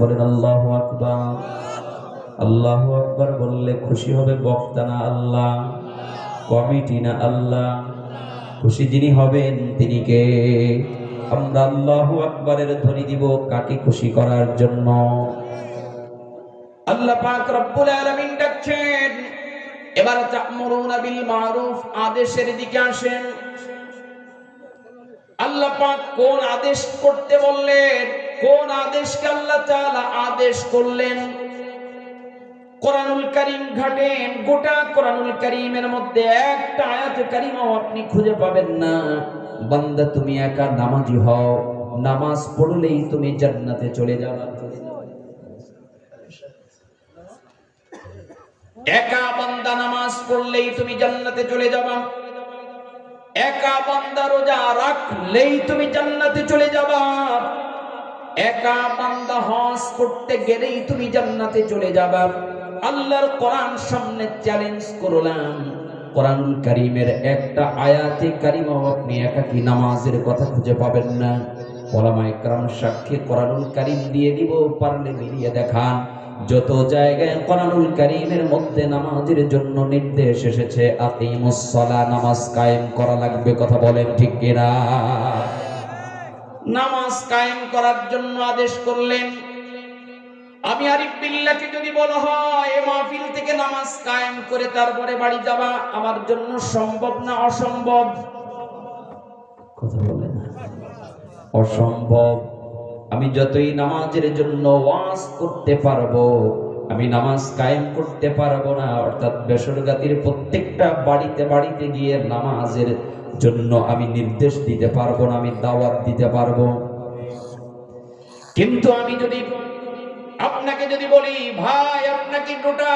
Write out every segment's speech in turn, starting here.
বলেন, আল্লাহ আকবার। আল্লাহ আকবার বললে খুশি হবে বক্তা না আল্লাহ, কমিটি না আল্লাহ। খুশি যিনি হবেন তিনি কে? আমরা আল্লাহ আকবরের ধ্বনি দিব কাকে খুশি করার জন্য। আল্লাহ পাক রব্বুল আলামিন ডাকছেন, এবার তা'মুরুনা বিল মারুফ আদেশের দিকে আসেন। আল্লাহ পাক কোন আদেশ করতে বললেন? কোন আদেশকে আল্লাহ তাআলা আদেশ করলেন? কোরআনুল ঘাটেন, গোটা কোরআনুল মধ্যে একটা আয়াত আপনি খুঁজে পাবেন না। বান্দা, তুমি একা নামাজি হও, নামাজ পড়লেই তুমি জান্নাতে চলে যাবে। একা বান্দা নামাজ পড়লেই তুমি জান্নাতে চলে যাবা। একা বান্দা রোজা রাখলেই তুমি জান্নাতে চলে যাবা। একা বান্দা হজ করতে গেলেই তুমি জান্নাতে চলে যাবা। আল্লাহর কোরআন সামনে চ্যালেঞ্জ করলাম। কোরআনুল কারিমের একটা আয়াতে কারিম আপনি একাকি নামাজের কথা খুঁজে পাবেন না। ওলামায় কারাম সাক্ষী কোরআনুল কারিম দিয়ে দিব, পারলে মিলিয়ে দেখান। যত জায়গায় কোরআনুল কারিমের মধ্যে নামাজের জন্য নির্দেশ এসেছে, আকিমুস সালাহ, নামাজ কায়েম করা লাগবে, কথা বলেন ঠিক কিনা? নামাজ কায়েম করার জন্য আদেশ করলেন। আমি আরিফ বিল্লাহকে যদি বলা, হয়, এ মাহফিল থেকে নামাজ কায়েম করে তারপরে বাড়ি যাবা, আমার জন্য সম্ভব না অসম্ভব? কথা বলে না। অসম্ভব। আমি যতই নামাজের জন্য ওয়াজ করতে পারব, আমি নামাজ কায়েম করতে পারব না, অর্থাৎ বেসরগাতির প্রত্যেকটা বাড়িতে বাড়িতে গিয়ে নামাজের জন্য আমি নির্দেশ দিতে পারব না, আমি দাওয়াত দিতে পারব। কিন্তু আমি যদি আপনাকে যদি বলি, ভাই, আপনাকে গোটা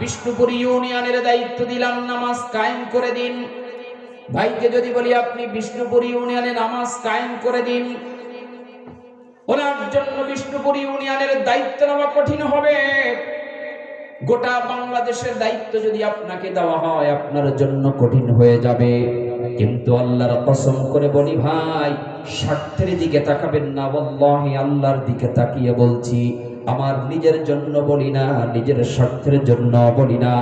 বিষ্ণুপুর ইউনিয়নের দায়িত্ব দিলাম, নামাজ কায়েম করে দিন। ভাইকে যদি বলি, আপনি বিষ্ণুপুর ইউনিয়নে নামাজ কায়েম করে দিন। ওনার জন্য বিষ্ণুপুর ইউনিয়নের দায়িত্ব নেওয়া কঠিন হবে। গোটা বাংলাদেশের দায়িত্ব যদি আপনাকে দেওয়া হয়, আপনার জন্য কঠিন হয়ে যাবে। কিন্তু আল্লাহর কসম করে বলি ভাই, স্বার্থের দিকে তাকাবেন না বল্লাহি আল্লাহর দিকে তাকিয়ে বলছি, আমার নিজের জন্য বলি না, নিজের স্বার্থের জন্য বলি না।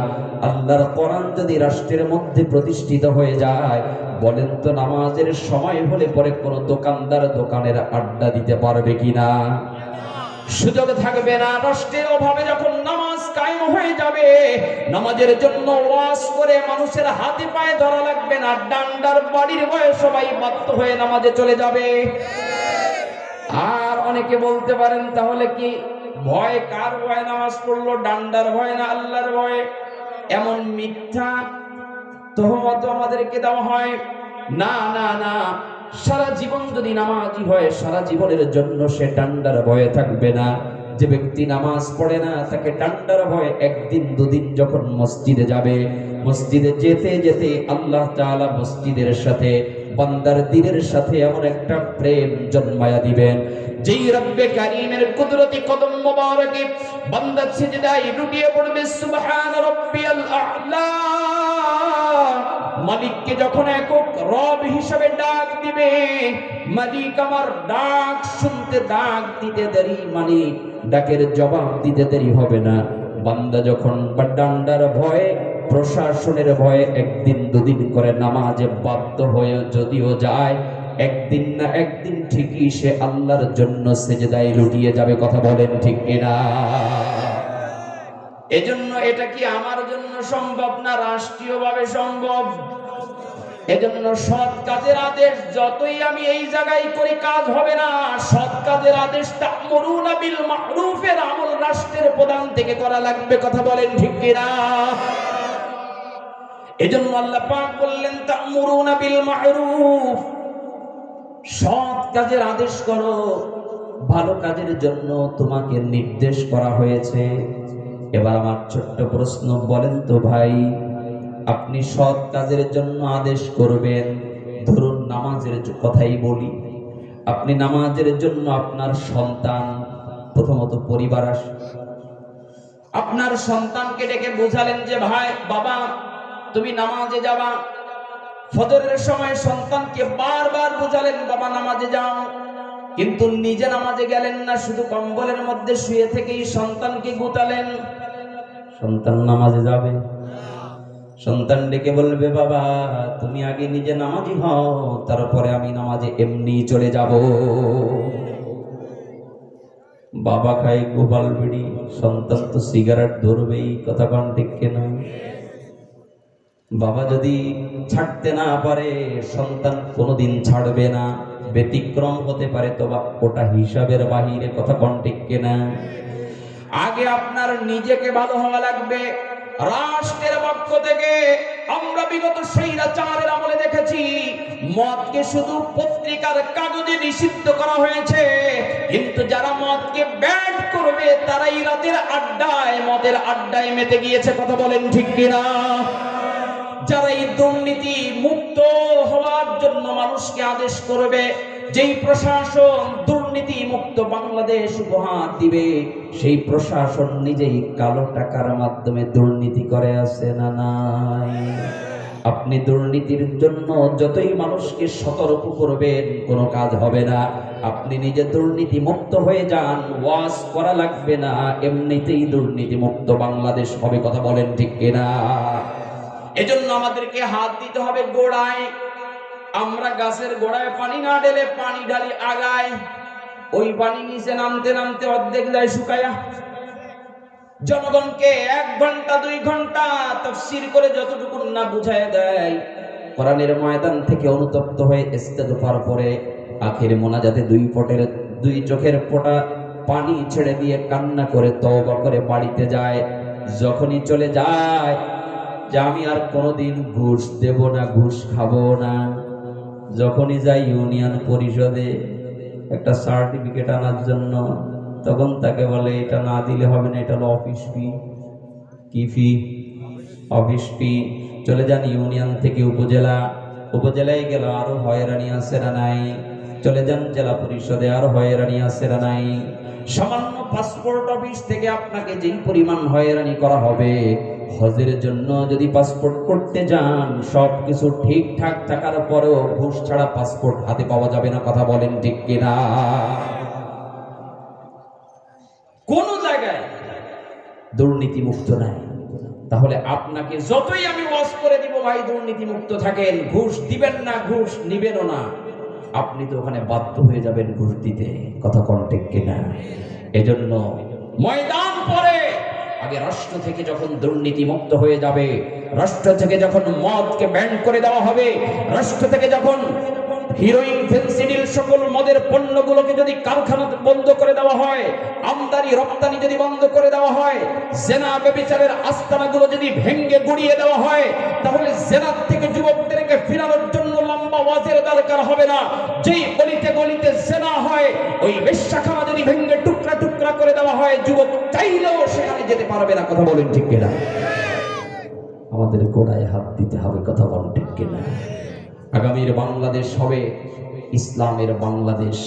আল্লাহর কোরআন যদি রাষ্ট্রের মধ্যে প্রতিষ্ঠিত হয়ে যায়, বলেন তো নামাজের সময় হলে পরে কোনো দোকানদার দোকানের আড্ডা দিতে পারবে কিনা? সুযোগ থাকবে না, রাষ্ট্রের অভাবে যখন নামাজ কায়েম হয়ে যাবে। নামাজের জন্য ওয়াজ করে মানুষের হাতে পায়ে ধরা লাগবে না। ডান্ডার বাড়ির ভয়ে সবাই বাধ্য হয়ে নামাজে চলে যাবে। আর অনেকে বলতে পারেন, তাহলে কি ভয় কার ভয়? নামাজ পড়ল, ডান্ডার ভয় না আল্লাহর ভয়? এমন মিথ্যা তোহমত আমাদেরকে দেওয়া হয়? না না না। সারা জীবন যদি নামাজি হয়, সারা জীবনের জন্য সে ডান্ডার ভয়ে থাকবে না। যে ব্যক্তি নামাজ পড়ে না, তাকে ডান্ডার ভয় একদিন দুদিন যখন মসজিদে যাবে, মসজিদে যেতে যেতে আল্লাহ তাআলা মসজিদের সাথে, বান্দার দিনের সাথে এমন একটা প্রেম জন্মায়া দিবেন। যেই রব্বে কারীমের কুদরতি কদম মোবারকে বান্দা সিজদায় লুটিয়ে পড়বে, সুবহান রাব্বিয়াল আ'লা। মালিককে যখন একক রব হিসাবে ডাক দিবে, মালিক আমার ডাক শুনতে, ডাক দিতে দেরি মালিক ডাকের জবাব দিতে দেরি হবে না। বান্দা যখন বা ডান্ডার ভয়ে, প্রশাসনের ভয়ে একদিন দুদিন করে নামাজে বাধ্য হয়ে যদিও যায়, একদিন না একদিন ঠিকই সে আল্লাহর জন্য সেজেদায় লুটিয়ে যাবে, কথা বলেন ঠিক কিনা এজন্য এটা কি আমার জন্য সম্ভব না? রাষ্ট্রীয়ভাবে সম্ভব? এজন্য সৎ কাজের আদেশ, যতই আমি এই জায়গায় করি, কাজ হবে না। সৎ কাজের আদেশ তা'মুরুনা বিল মা'রুফের আমল রাষ্ট্রের প্রধান থেকে করা লাগবে। কথা বলেন ঠিক কিনা? এজন্য আল্লাহ পাক বললেন, তা'মুরুনা বিল মা'রুফ। সৎ কাজের আদেশ করো, ভালো কাজের জন্য তোমাকে নির্দেশ করা হয়েছে। এবার আমার ছোট্ট প্রশ্ন, বলেন তো ভাই। আপনি সৎ কাজের জন্য আদেশ করবেন। ধরুন নামাজের কথাই বলি। আপনি নামাজের জন্য আপনার সন্তান, প্রথমত পরিবার আস আপনার সন্তানকে ডেকে বোঝালেন যে, ভাই, বাবা, তুমি নামাজে যাবা। ফজরের সময় সন্তানকে বারবার বোঝালেন, বাবা, নামাজে যাও। কিন্তু নিজে নামাজে গেলেন না, শুধু কম্বলের মধ্যে শুয়ে থেকেই সন্তানকে গুতালেন। সন্তান নামাজে যাবে। সন্তান ডেকে বলবে, বাবা, তুমি আগে নিজে নামাজি হও, তারপরে আমি নামাজে এমনি চলে যাব। বাবা খায় গোপাল বিড়ি, সন্তান তো সিগারেট ধরবেই, কথা কন ঠিক কেনা বাবা যদি ছাড়তে না পারে, সন্তান কোনোদিন ছাড়বে না, ব্যতিক্রম হতে পারে তো বা ওটা হিসাবের বাহিরে, কথা কন ঠিক কেনা আগে আপনার নিজেকে ভালো হওয়া লাগবে রাষ্ট্রের পক্ষ থেকে আমরা বিগত স্বৈরাচারের আমলে দেখেছি, মদকে শুধু পত্রিকার কাগজে নিষিদ্ধ করা হয়েছে। কিন্তু যারা মদকে ব্যান করবে, তারাই রাতের আড্ডায়, মদের আড্ডায় মেতে গিয়েছে, কথা বলেন ঠিক কিনা? যারা এই দুর্নীতি মুক্ত হওয়ার জন্য মানুষকে আদেশ করবে যেই প্রশাসন দুর্নীতি মুক্ত বাংলাদেশ উপহার দিবে, সেই প্রশাসন নিজেই কালো টাকার মাধ্যমে দুর্নীতি করে, আছে না নাই? আপনি দুর্নীতির জন্য যতই মানুষকে সতর্ক করবেন, কোনো কাজ হবে না। আপনি নিজে দুর্নীতি মুক্ত হয়ে যান, ওয়াজ করা লাগবে না, এমনিতেই দুর্নীতি মুক্ত বাংলাদেশ হবে, কথা বলেন ঠিক কিনা? এজন্য আমাদেরকে হাত দিতে হবে গোড়ায়। আমরা গাছের গোড়ায় পানি না ঢেলে পানি ঢালি আগায় ওই পানি নিচে নামতে নামতে অর্ধেক যায় শুকায়া। জনগণকে এক ঘণ্টা, দুই ঘণ্টা তফসির করে যতটুকু না বুঝায় দেয়, কোরআনের ময়দান থেকে অনুতপ্ত হয়ে ইস্তেগফার পরে আখের মোনাজাতে দুই ফটের দুই চোখের ফোঁটা পানি ছেড়ে দিয়ে কান্না করে, তওবা করে বাড়িতে যায়। যখনই চলে যায়, যে আমি আর কোনোদিন ঘুষ দেব না, ঘুষ খাব না। যখনই যাই ইউনিয়ন পরিষদে একটা সার্টিফিকেট আনার জন্য, তখন তাকে বলে, এটা না দিলে হবে না, এটা হলো অফিস ফি। কি ফি? অফিস ফি। চলে যান ইউনিয়ন থেকে উপজেলা। উপজেলায় গেল আরও হয়রানি আছে না নাই? চলে যান, জেলা পরিষদে আরও হয়রানি আছে নাই। সামান্য পাসপোর্ট অফিস থেকে আপনাকে যেই পরিমাণ হয়রানি করা হবে, হজের জন্য যদি পাসপোর্ট করতে যান সব কিছু ঠিকঠাক থাকার পরেও ঘুষ ছাড়া পাসপোর্ট হাতে পাওয়া যাবে না, কথা বলেন ঠিক কিনা? কোন জায়গায় দুর্নীতি মুক্ত নাই। তাহলে আপনাকে যতই আমি ওয়াজ করে দিব, ভাই দুর্নীতি মুক্ত থাকেন, ঘুষ দিবেন না, ঘুষ নিবেনও না। আপনি তো ওখানে বাধ্য হয়ে যাবেন ঘুষ দিতে কথা কন্টেক কিনা। এজন্য ময়দান পরে আগে রাষ্ট্র থেকে যখন দুর্নীতি মুক্ত হয়ে যাবে, রাষ্ট্র থেকে যখন মদকে ব্যান করে দেওয়া হবে, রাষ্ট্র থেকে যখন হিরোইন ফেন্সিডিল সকল মদের পণ্যগুলোকে যদি কারখানা বন্ধ করে দেওয়া হয়, আমদানি, রপ্তানি যদি বন্ধ করে দেওয়া হয়, জেনা ব্যবিচারের আস্তানাগুলো যদি ভেঙ্গে গুড়িয়ে দেওয়া হয়, তাহলে জেনার থেকে যুবকদেরকে ফিরানোর জন্য লম্বা ওয়াজের দরকার হবে না। যেই গলিতে গলিতে জেনা হয়, ওই বেশ্যাখানা যদি ভেঙ্গে টুকরা টুকরা করে দেওয়া হয়, যুবক চাইলেও সেখানে যেতে পারবে না। কথা বলেন ঠিক কিনা? আমাদের গোড়ায় হাত দিতে হবে, কথা বলেন ঠিক কিনা? আগামীর বাংলাদেশ হবে, ইসলামের বাংলাদেশ,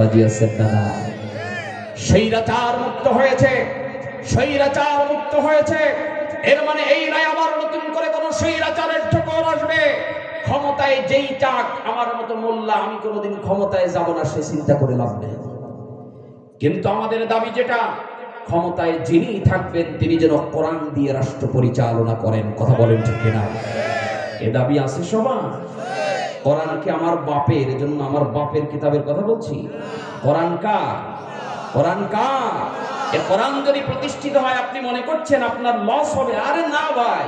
রাজি আছেন না না? মুক্ত হয়েছে স্বৈরাচার মুক্ত হয়েছে। এর মানে এই নয়, আবার নতুন করে কোন স্বৈরাচারের ঠোকর আসবে। ক্ষমতায় যেই চাক, আমার মতো মোল্লা, আমি কোনোদিন ক্ষমতায় যাব না, সে চিন্তা করে লাভ নেই। কিন্তু আমাদের দাবি যেটা, ক্ষমতায় যিনি থাকবেন, তিনি যেন কোরআন দিয়ে রাষ্ট্র পরিচালনা করেন। কথা বলেন ঠিক কিনা? এ দাবি আছে সবার। কোরআন কি আমার বাপের? জন্য আমার বাপের কিতাবের কথা বলছি। কোরআন কা কোরআন কা এ কোরআন যদি প্রতিষ্ঠিত হয়, আপনি মনে করছেন আপনার লস হবে। আরে না ভাই,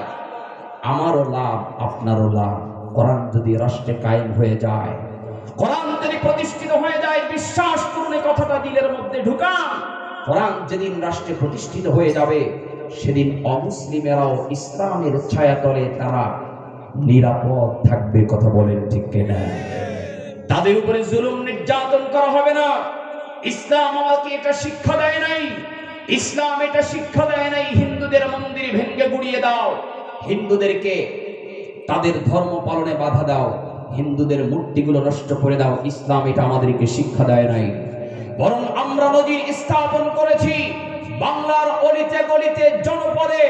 আমারও লাভ, আপনারও লাভ। কোরআন যদি রাষ্ট্রে কায়েম হয়ে যায়, কোরআন যদি প্রতিষ্ঠিত হয়ে যায়, বিশ্বাস করুন কথাটা দিলের মধ্যে ঢুকান। কোরআন যেদিন রাষ্ট্রে প্রতিষ্ঠিত হয়ে যাবে, সেদিন অমুসলিমেরাও ইসলামের ছায়াতলে তারা নিরাপদ থাকবে, কথা বলেন ঠিক কিনা? তাদের উপরে জুলুম নির্যাতন করা হবে না। ইসলাম আমাকে এটা শিক্ষা দেয় নাই। ইসলাম এটা শিক্ষা দেয় নাই। হিন্দুদের মন্দির ভেঙ্গে গুড়িয়ে দাও। হিন্দুদেরকে তাদের ধর্ম পালনে বাধা দাও। হিন্দুদের মূর্তিগুলো নষ্ট করে দাও। ইসলাম এটা আমাদেরকে শিক্ষা দেয় নাই। বরং আমরা নদীর স্থাপন করেছি। বাংলার অলিতে গলিতে জনপদে,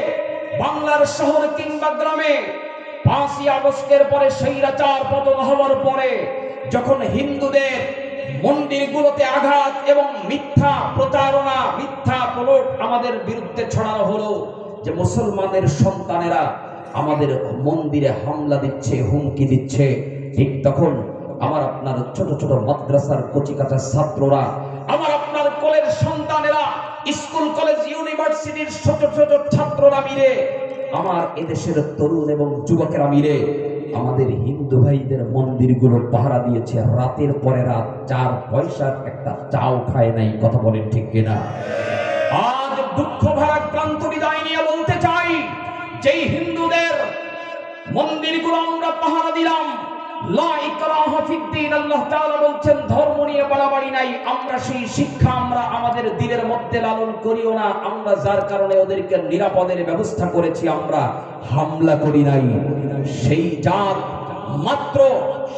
বাংলার শহর কিংবা গ্রামে। পাঁচই আগস্টের পরে স্বৈরাচার পতন হওয়ার পরে যখন হিন্দুদের মন্দিরগুলোতে আঘাত এবং মিথ্যা প্রতারণা, মিথ্যা প্রলোভ আমাদের বিরুদ্ধে ছড়ানো হলো, যে মুসলমানের সন্তানেরা আমাদের মন্দিরে হামলা দিচ্ছে, হুমকি দিচ্ছে। ঠিক তখন আমার আপনার ছোট ছোট মাদ্রাসার কচিকাচার ছাত্ররা, আমার আপনার কোলের সন্তানেরা, স্কুল, কলেজ, ইউনিভার্সিটির ছোট ছোট ছাত্ররা মিলে, আমার এদেশের তরুণ এবং যুবকেরা মিলে আমাদের হিন্দু ভাইদের মন্দিরগুলো পাহারা দিয়েছে। রাতের পরে রাত চার পয়সার একটা চাও খায় নাই, কথা বলেন ঠিক কিনা? আজ দুঃখ ভারাক্রান্ত মন্দিরগুলো আমরা পাহারা দিলাম। সেই মাত্র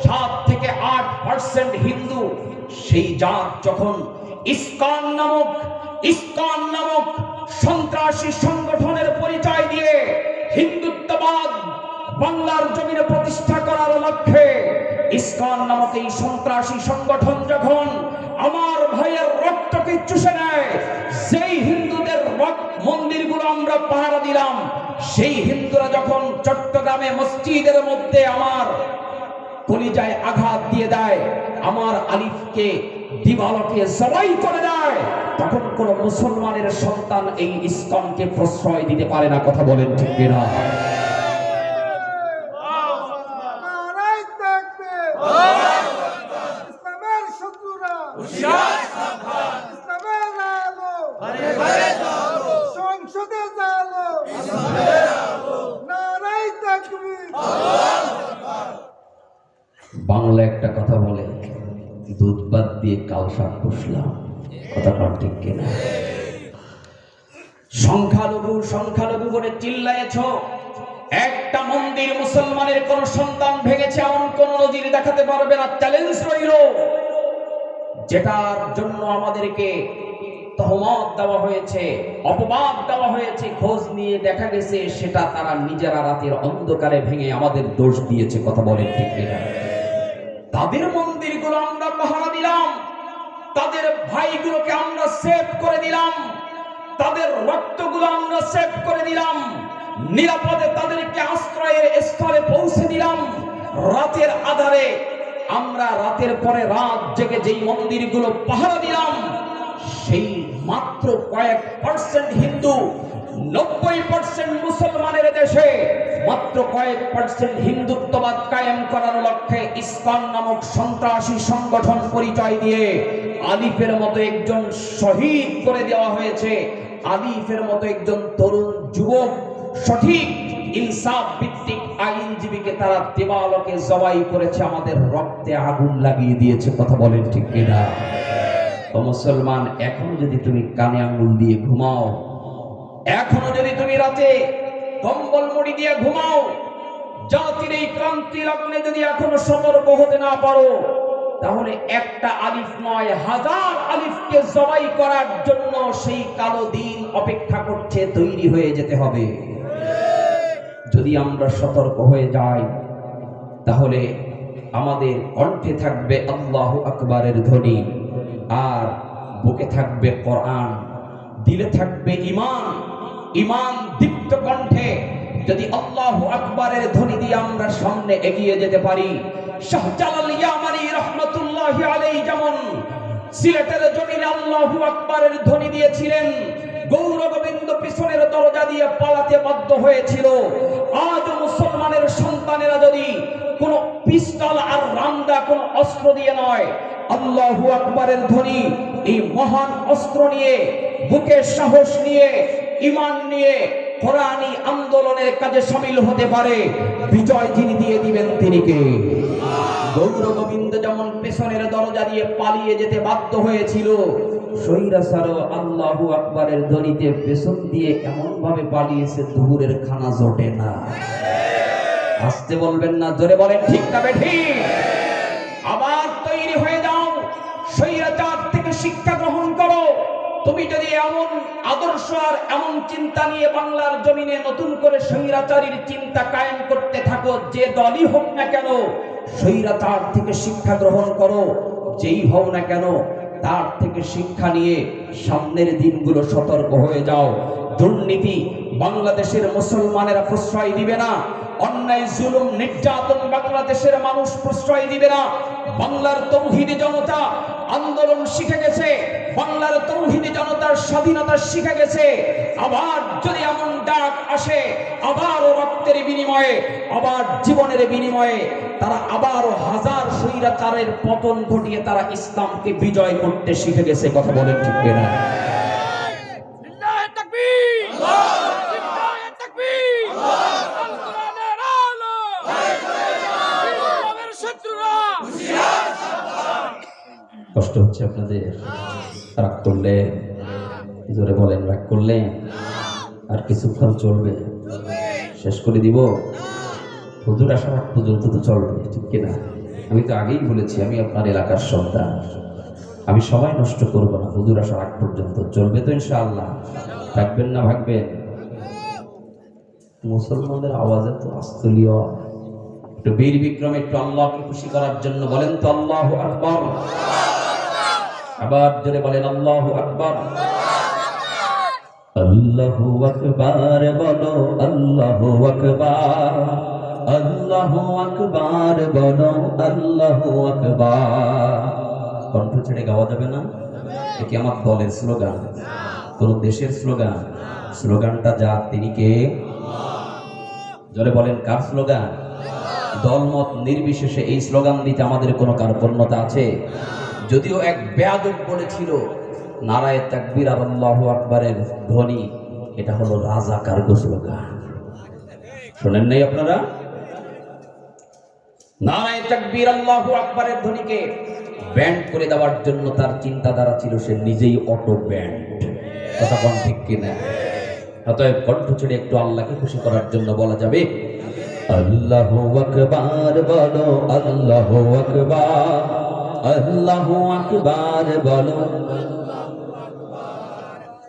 সাত থেকে আট পার্সেন্ট হিন্দু। সেই জাত যখন ইস্কন নামক ইস্কন নামক সন্ত্রাসী সংগঠনের পরিচয় দিয়ে হিন্দুত্ববাদ বাংলার জমিনে প্রতিষ্ঠা করার লক্ষ্যে ইসকন নামক এই সন্ত্রাসী সংগঠন যখন আমার ভাইয়ের রক্তকে চুষে নেয় সেই হিন্দুদের মন্দিরগুলো আমরা পাহারা দিলাম, সেই হিন্দুরা যখন চট্টগ্রামে মসজিদের মধ্যে আমার কলিজায় আঘাত দিয়ে দেয়, আমার আলিফকে, দিবালকে জবাই করে দেয়, তখন কোন মুসলমানের সন্তান এই ইসকনকে প্রশ্রয় দিতে পারে না, কথা বলেন ঠিক কিনা নারাই থাকবে ইসলামের শত্রুরা ইসলামের আলো সংসদে জালো নারাই থাকবে বাংলা একটা কথা বলে, দুধ বাদ দিয়ে কাল শাক পুষলাম। কথাটা ঠিক কিনা? সংখ্যালঘু সংখ্যালঘু করে চিল্লায়েছ। একটা মন্দির মুসলমানের কোন সন্তান ভেঙেছে, এমন কোন নজির দেখাতে পারবে না চ্যালেঞ্জ রইল। যেটার জন্য আমাদেরকে তহমত দেওয়া হয়েছে, অপবাদ দেওয়া হয়েছে, খোঁজ নিয়ে দেখা গেছে, সেটা তারা নিজেরা রাতের অন্ধকারে ভেঙে আমাদের দোষ দিয়েছে, কথা বলেন ঠিক কিনা? তাদের মন্দিরগুলো আমরা পাহারা দিলাম। তাদের ভাইগুলোকে আমরা সেভ করে দিলাম। তাদের রক্তগুলো আমরা সেভ করে দিলাম। নিরাপদে তাদেরকে আশ্রয়ের স্থলে পৌঁছে দিলাম। রাতের আধারে আমরা রাতের পরে রাত জেগে যেই মন্দিরগুলো পাহারা দিলাম, সেই মাত্র কয়েক পার্সেন্ট হিন্দু, নব্বই পার্সেন্ট মুসলমানের দেশে মাত্র কয়েক পার্সেন্ট হিন্দুত্ববাদ কায়েম করার লক্ষ্যে ইসকন নামক সন্ত্রাসী সংগঠন পরিচয় দিয়ে আলিফের মতো একজন শহীদ করে দেওয়া হয়েছে। আলিফের মতো একজন তরুণ যুবক, সঠিক ইনসাফ ভিত্তিক আইনজীবীকে তারা দেবালকে জবাই করেছে, আমাদের রক্তে আগুন লাগিয়ে দিয়েছে। কথা বলেন ঠিক কিনা? ও মুসলমান, এখনও যদি তুমি কানে আঙ্গুল দিয়ে ঘুমাও, এখনও যদি তুমি রাতে কম্বল মুড়ি দিয়ে ঘুমাও। জাতির এই ক্রান্তি লগ্নে যদি এখনও সতর্ক হতে না পারো, তাহলে একটা আলিফ নয়, হাজার আলিফকে জবাই করার জন্য সেই কালো দিন অপেক্ষা করছে, তৈরি হয়ে যেতে হবে। যদি আমরা সতর্ক হয়ে যাই, তাহলে আমাদের কণ্ঠে থাকবে আল্লাহ আকবরের ধ্বনি, আর বুকে থাকবে কোরআন, দিলে থাকবে ইমান ইমান দীপ্ত কণ্ঠে যদি আল্লাহ আকবরের ধ্বনি দিয়ে আমরা সামনে এগিয়ে যেতে পারি শাহজালাল ইয়ামানি রহমতুল্লাহি আলাইহি যেমন সিলেটের জমিনে আল্লাহু আকবরের ধ্বনি দিয়েছিলেন, গৌর গোবিন্দ পিছনের দরজা দিয়ে পালাতে বাধ্য হয়েছিল। আজ মুসলমানের সন্তানেরা যদি কোন পিস্তল আর রামদা কোন অস্ত্র দিয়ে নয়, আল্লাহু আকবরের ধ্বনি এই মহান অস্ত্র নিয়ে বুকের সাহস নিয়ে ইমান নিয়ে কোরআনী আন্দোলনের কাজে সামিল হতে পারে, বিজয় যিনি দিয়ে দিবেন তিনি কে? গৌর গোবিন্দ যেমন পেছনের দরজা দিয়ে পালিয়ে যেতে বাধ্য হয়েছিল সৈরাসারও আল্লাহু আকবরের দড়িতে পেছন দিয়ে এমন ভাবে পালিয়েছে, দুপুরের খানা জোটে না। আসতে বলবেন না, জোরে বলেন, ঠিক না ঠিক? আবার তৈরি হয়ে যাও স্বৈরাচার থেকে শিক্ষা গ্রহণ তুমি যদি এমন আদর্শ আর এমন চিন্তা নিয়ে বাংলার জমিনে নতুন করে চিন্তা কায়েম করতে থাকো, যে দলই হোক না কেন, স্বৈরাচার থেকে শিক্ষা গ্রহণ করো, যেই হও না কেন, তার থেকে শিক্ষা নিয়ে সামনের দিনগুলো সতর্ক হয়ে যাও। দুর্নীতি বাংলাদেশের মুসলমানেরা প্রশ্রয় দিবে না অন্যায়, জুলুম, নির্যাতন বাংলাদেশের মানুষ প্রশ্রয় দিবে না। বাংলার তৌহিদি জনতা আন্দোলন শিখে গেছে। বাংলার তৌহিদি জনতার স্বাধীনতা শিখে গেছে। আবার যদি এমন ডাক আসে, আবারও রক্তের বিনিময়ে, আবার জীবনের বিনিময়ে তারা আবারও হাজার স্বৈরাচারের পতন ঘটিয়ে তারা ইসলামকে বিজয় করতে শিখে গেছে। কথা বলেন ঠিক কিনা লিল্লাহে তাকবীর লিল্লাহে তাকবীর আল কোরআনের আলো ইসলামের শত্রুরা কষ্ট হচ্ছে আপনাদের? রাগ করলে, জোরে বলেন, রাগ করলে আর কিছুক্ষণ চলবে। শেষ করে দিব। হুজুর আসার আগ পর্যন্ত তো চলবে, ঠিক কিনা আমি তো আগেই বলেছি, আমি আপনার এলাকার সন্তান। আমি সময় নষ্ট করব না, হুজুর আসার আগ পর্যন্ত চলবে তো ইনশাআল্লাহ। থাকবেন না ভাগবেন? মুসলমানদের আওয়াজে তো আস্তলীয় একটু বীর বিক্রম, একটু আল্লাহকে খুশি করার জন্য বলেন তো আল্লাহ আকবর। আবার জোরে বলেন, আল্লাহ আকবর। আল্লাহু আকবার বলো, আল্লাহু আকবার। আল্লাহু আকবার বলো, আল্লাহু আকবার। কণ্ঠ ছেড়ে গাওয়া যাবে না। এ কি আমার দলের স্লোগান? কোন দেশের স্লোগান? স্লোগানটা যা, তিনি কে? জোরে বলেন, কার স্লোগান? দলমত নির্বিশেষে এই স্লোগান দিতে আমাদের কোনো কার্পণ্যতা আছে? যদিও এক বেয়াদব বলেছিল, নারায় তাকবীর আর আল্লাহু আকবরের ধ্বনি, এটা হলো রাজা গোসল গান শোনেন নাই আপনারা? নারায় তাকবীর আল্লাহু আকবরের ধ্বনিকে ব্যান্ড করে দেওয়ার জন্য তার চিন্তাধারা ছিল সে নিজেই অটো ব্যান্ড। কথা কোন ঠিক কিনা? অতএব কণ্ঠ ছেড়ে একটু আল্লাহকে খুশি করার জন্য বলা যাবে, আল্লাহু আকবার বলো, আল্লাহু আকবার। আল্লাহু আকবার বলো।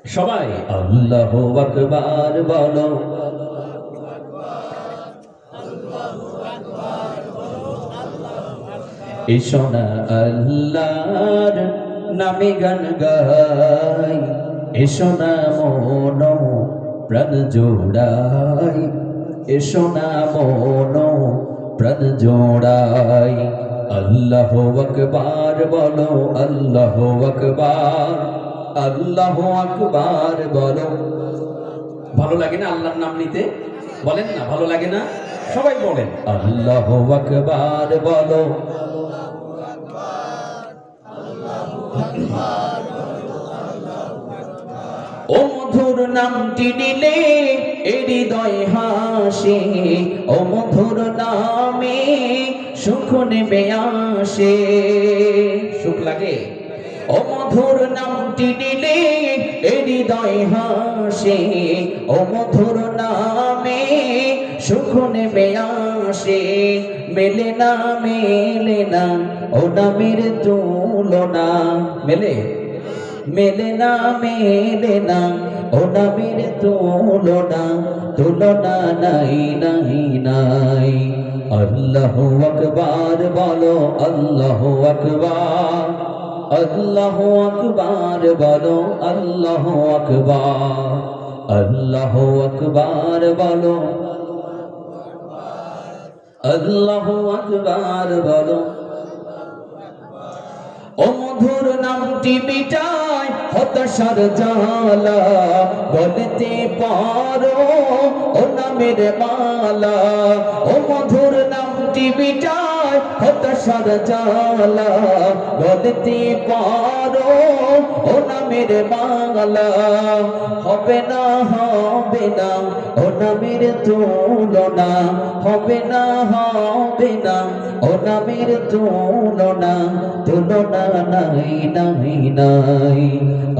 সবাই আল্লাহু আকবার বলো। এসো না আল্লাহর নামে গান গাই। এসো না মন প্রাণ জোড়াই। এসো না মন প্রাণ জোড়াই। আল্লাহ আকবার বলো, আল্লাহ আকবার আল্লাহ আকবার বলো। ভালো লাগে না আল্লাহর নাম নিতে? বলেন না, ভালো লাগে না? সবাই বলেন, আল্লাহ আকবার বলো। ও মধুর নামটি নিলে এ হৃদয় হাসে, ও মধুর নামে সুখ নেমে আসে। সুখ লাগে? ও মধুর নামটি নিলে এ হৃদয় হাসে, ও মধুর নামে সুখ নেমে আসে। মেলে না মেলে না, ও নামের তুলনা। মেলে? মেলে না মেলে না। ও নামের তুলনা তুলনা নাই নাই নাই। আল্লাহ আকবার, বলো আল্লাহ আকবার। আল্লাহ আকবার, বলো আল্লাহ আকবার। আল্লাহ আকবার, বলো আল্লাহ আকবার, বলো ও মধুর নামটি মিটায় হতাশার জালা বলতে পারো ও নামের মালা। ও মধুর নামটি মিটাই হতাশার জালা বলতে পারো, ও নামের মালা হবে না হবে না, ও নামের তুলনা। হবে না হবে না, ও নামের তুলনা। তুলনা নাই নাই নাই।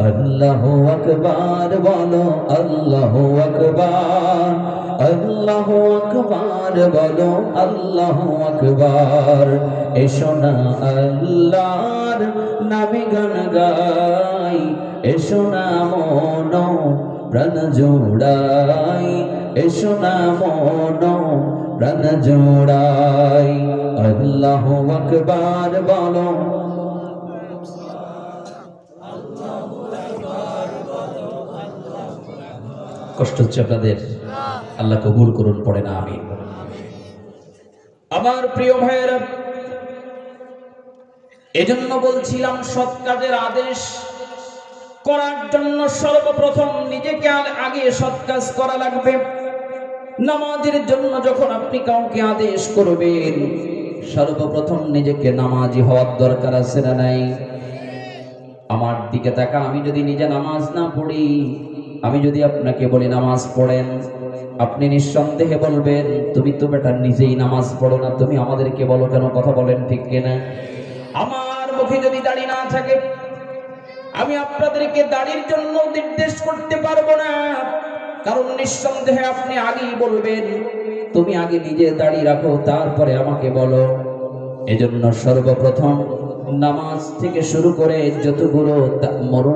আল্লাহ আকবার, বলো, আল্লাহ আকবার। আল্লাহ আকবার, বলো, আল্লাহ আকবার। পার এসো না আল্লাহর নাবি গান গাই। এসো না মন প্রাণ জোড়াই। এসো না মন প্রাণ জোড়াই। আল্লাহ আকবার বলো। কষ্ট হচ্ছে আপনাদের। আল্লাহ কবুল করুন পড়ে না আমিন। আমার প্রিয় ভাইয়েরা, এজন্য বলছিলাম সৎ কাজের আদেশ করার জন্য সর্বপ্রথম নিজেকে আগে সৎ কাজ করা লাগবে। নামাজের জন্য যখন আপনি কাউকে আদেশ করবেন, সর্বপ্রথম নিজেকে নামাজি হওয়ার দরকার আছে না নাই? আমার দিকে তাকান, আমি যদি নিজে নামাজ না পড়ি, আমি যদি আপনাকে বলি নামাজ পড়েন আপনি নিঃসন্দেহে বলবেন, তুমি তো বেটা নিজেই নামাজ পড়ো না, তুমি আমাদেরকে বলো কেন কথা বলেন ঠিক কিনা? আমার মুখে যদি দাড়ি না থাকে, আমি আপনাদেরকে দাড়ির জন্য নির্দেশ করতে পারব না। কারণ নিঃসন্দেহে আপনি আগেই বলবেন, তুমি আগে নিজে দাড়ি রাখো, তারপরে আমাকে বলো। এজন্য সর্বপ্রথম নামাজ থেকে শুরু করে যতগুলো মরণ